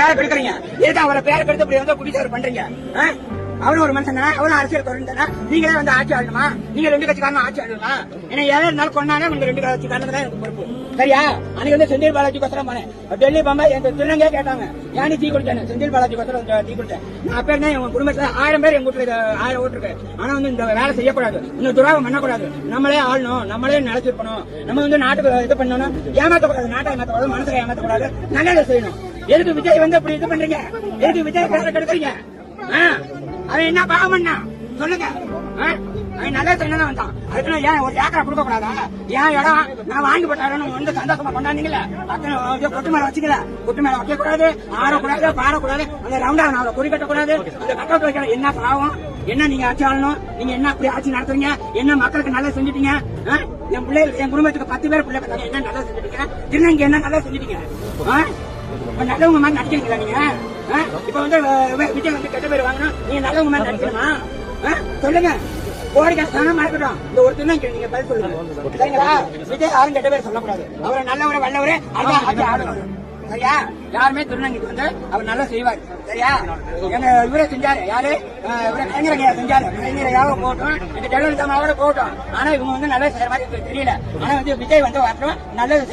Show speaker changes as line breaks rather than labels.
பேரை கெடுக்குறீங்க எதுக்கு அவரை பேரை கெடுத்து இப்படி வந்து குடிசார் பண்றீங்க? அவனும் ஒரு மனுஷன் தானே? அவரும் அரசியல் தொடர்ந்தானே நீங்களே வந்து ஆட்சி ஆடணுமா நீங்க ரெண்டு கட்சிக்காரனும் ஆட்சி ஆடணுமா ஏன்னா எதை இருந்தாலும் கொண்டாங்க உங்க ரெண்டு கட்சிக்காரனுக்கு தான் எனக்கு பொறுப்பு. சரியா? அன்னைக்கு வந்து செந்தில் பாலாஜி கோசரம் போனேன். டெல்லி பம்பாய் எங்க திருநங்கே கேட்டாங்க. ஏன் தீ குடிச்சேன்? செந்தில் பாலாஜி கோசரம் தீ குடிச்சேன் நான் அப்ப இருந்தேன் எங்க குடும்பத்துல ஆயிரம் பேர் எங்க வீட்டுல ஆயிரம் ஓட்டு இருக்கு ஆனா வந்து இந்த வேலை செய்யக்கூடாது. இந்த துராகம் பண்ணக்கூடாது. நம்மளே ஆளணும். நம்மளே நினைச்சிருக்கணும். நம்ம வந்து நாட்டுக்கு இது பண்ணணும். ஏமாத்தக்கூடாது. நாட்டை ஏமாத்தக்கூடாது. மனசுல ஏமாத்தக்கூடாது. நல்லதை செய்யணும். எதுக்கு விஜய் வந்து அப்படி இது பண்றீங்க? எதுக்கு விஜய் பேரை கெடுக்குறீங்க ஆ? அவன் என்ன பாவம் பண்ணா சொல்லுங்க. ஆ? அவன் நல்ல தான் வந்தான். அதுக்கு நான் ஏன் ஒரு ஏக்கரை கொடுக்க கூடாதா ஏன் இடம்? நான் வாங்கி போட்டாருன்னு வந்து சந்தோஷமா கொண்டாந்தீங்கல்ல அத்தனை கொட்டு மேல வச்சுக்கல. கொட்டு மேல வைக்க கூடாது. ஆறக்கூடாது பாடக்கூடாது அந்த ரவுண்டா நான் குறி கட்டக்கூடாது. அந்த கட்ட வைக்கணும் என்ன பாவம்? என்ன நீங்க ஆட்சி ஆளணும்? நீங்க என்ன அப்படி ஆட்சி நடத்துறீங்க? என்ன மக்களுக்கு நல்லா செஞ்சுட்டீங்க? ஆ? என் பிள்ளைகளுக்கு என் குடும்பத்துக்கு பத்து பேர் பிள்ளை என்ன நல்லா செஞ்சுட்டீங்க? திருநங்கை என்ன நல்லா செஞ்சுட்டீங்க? ஆ? நல்லவங்க மாதிரி நடிக்கிறீங்களா நீங்க ஆ? இப்ப வந்து விஜய் வந்து கெட்ட பேர் வாங்கணும் நீங்க நல்லவங்க மாதிரி நடிக்கணுமா ஆ? சொல்லுங்க. கோடிக்கணக்கான ஸ்தானமா இருக்கட்டும் இந்த ஒரு தான் நீங்க பதில் சொல்லுங்க. சரிங்களா? விஜய் யாரும் கெட்ட பேர் சொல்லக்கூடாது. அவரை நல்லவரை வல்லவரே அதான் ஆட்சி ஆடணும் சரியா? யாருமே திருநங்கைக்கு வந்து அவர் நல்லா செய்வார். சரியா? எங்க இவரே செஞ்சாரு. யாரு? இவரை கலைஞரையா செஞ்சாரு. கலைஞரையாக போட்டோம். இந்த ஜெயலலிதா மாவோட போட்டோம். ஆனா இவங்க வந்து நல்லா செய்யற மாதிரி தெரியல. ஆனா வந்து விஜய் வந்து வரட்டும் நல்லது